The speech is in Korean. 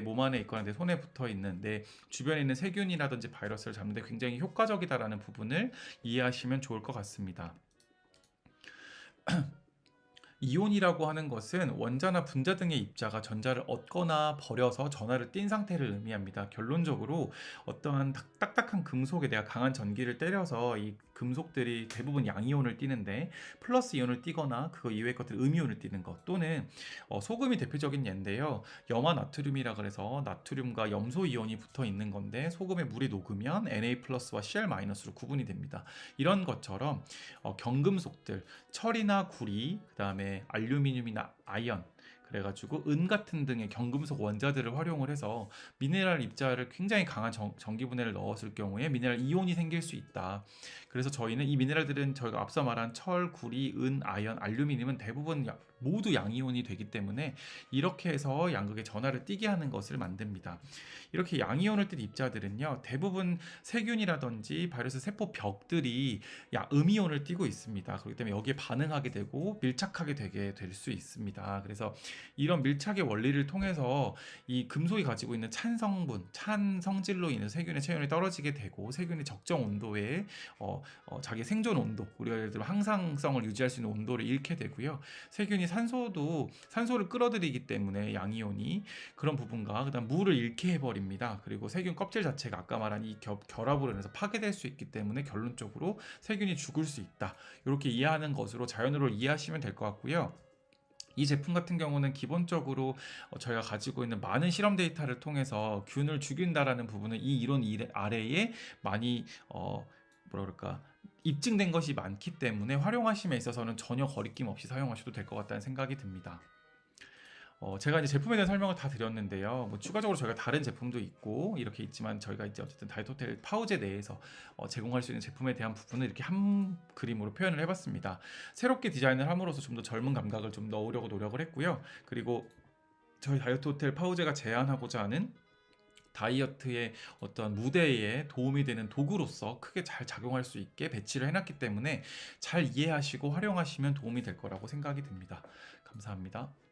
몸 안에 있거나 내 손에 붙어 있는 내 주변에 있는 세균이라든지 바이러스를 잡는데 굉장히 효과적이다라는 부분을 이해하시면 좋을 것 같습니다. 이온이라고 하는 것은 원자나 분자 등의 입자가 전자를 얻거나 버려서 전하를 띈 상태를 의미합니다. 결론적으로 어떠한 딱- 딱딱한 금속에 내가 강한 전기를 때려서 이 금속들이 대부분 양이온을 띠는데 플러스 이온을 띠거나 그거 이외의 것들 음이온을 띠는 것 또는 어, 소금이 대표적인 예인데요. 염화 나트륨이라 그래서 나트륨과 염소 이온이 붙어 있는 건데 소금에 물이 녹으면 Na 플러스와 Cl 마이너스로 구분이 됩니다. 이런 것처럼 어, 경금속들 철이나 구리 그다음에 알루미늄이나 아연 그래가지고 은 같은 등의 경금속 원자들을 활용을 해서 미네랄 입자를 굉장히 강한 전, 전기 분해를 넣었을 경우에 미네랄 이온이 생길 수 있다. 그래서 저희는 이 미네랄들은 저희가 앞서 말한 철, 구리, 은, 아연, 알루미늄은 대부분 야- 모두 양이온이 되기 때문에 이렇게 해서 양극의 전하를 띠게 하는 것을 만듭니다. 이렇게 양이온을 띤 입자들은요 대부분 세균이라든지 바이러스 세포 벽들이 야, 음이온을 띠고 있습니다. 그렇기 때문에 여기에 반응하게 되고 밀착하게 되게 될 수 있습니다. 그래서 이런 밀착의 원리를 통해서 이 금속이 가지고 있는 찬 성분, 찬 성질로 인해서 세균의 체온이 떨어지게 되고 세균이 적정 온도에 어, 어, 자기 생존 온도, 우리가 예를 들어 항상성을 유지할 수 있는 온도를 잃게 되고요. 세균이 산소도 산소를 끌어들이기 때문에 양이온이 그런 부분과 그다음 물을 잃게 해버립니다. 그리고 세균 껍질 자체가 아까 말한 이 겹, 결합으로 인해서 파괴될 수 있기 때문에 결론적으로 세균이 죽을 수 있다. 이렇게 이해하는 것으로 자연으로 이해하시면 될 것 같고요. 이 제품 같은 경우는 기본적으로 어, 저희가 가지고 있는 많은 실험 데이터를 통해서 균을 죽인다라는 부분은 이 이론 아래에 많이 어 그럴까 입증된 것이 많기 때문에 활용하심에 있어서는 전혀 거리낌 없이 사용하셔도 될 것 같다는 생각이 듭니다. 어, 제가 이제 제품에 대한 설명을 다 드렸는데요. 뭐 추가적으로 저희가 다른 제품도 있고 이렇게 있지만 저희가 이제 어쨌든 다이어트 호텔 파우제 내에서 어, 제공할 수 있는 제품에 대한 부분을 이렇게 한 그림으로 표현을 해봤습니다. 새롭게 디자인을 함으로써 좀 더 젊은 감각을 좀 넣으려고 노력을 했고요. 그리고 저희 다이어트 호텔 파우제가 제안하고자 하는 다이어트의 어떤 무대에 도움이 되는 도구로서 크게 잘 작용할 수 있게 배치를 해놨기 때문에 잘 이해하시고 활용하시면 도움이 될 거라고 생각이 듭니다. 감사합니다.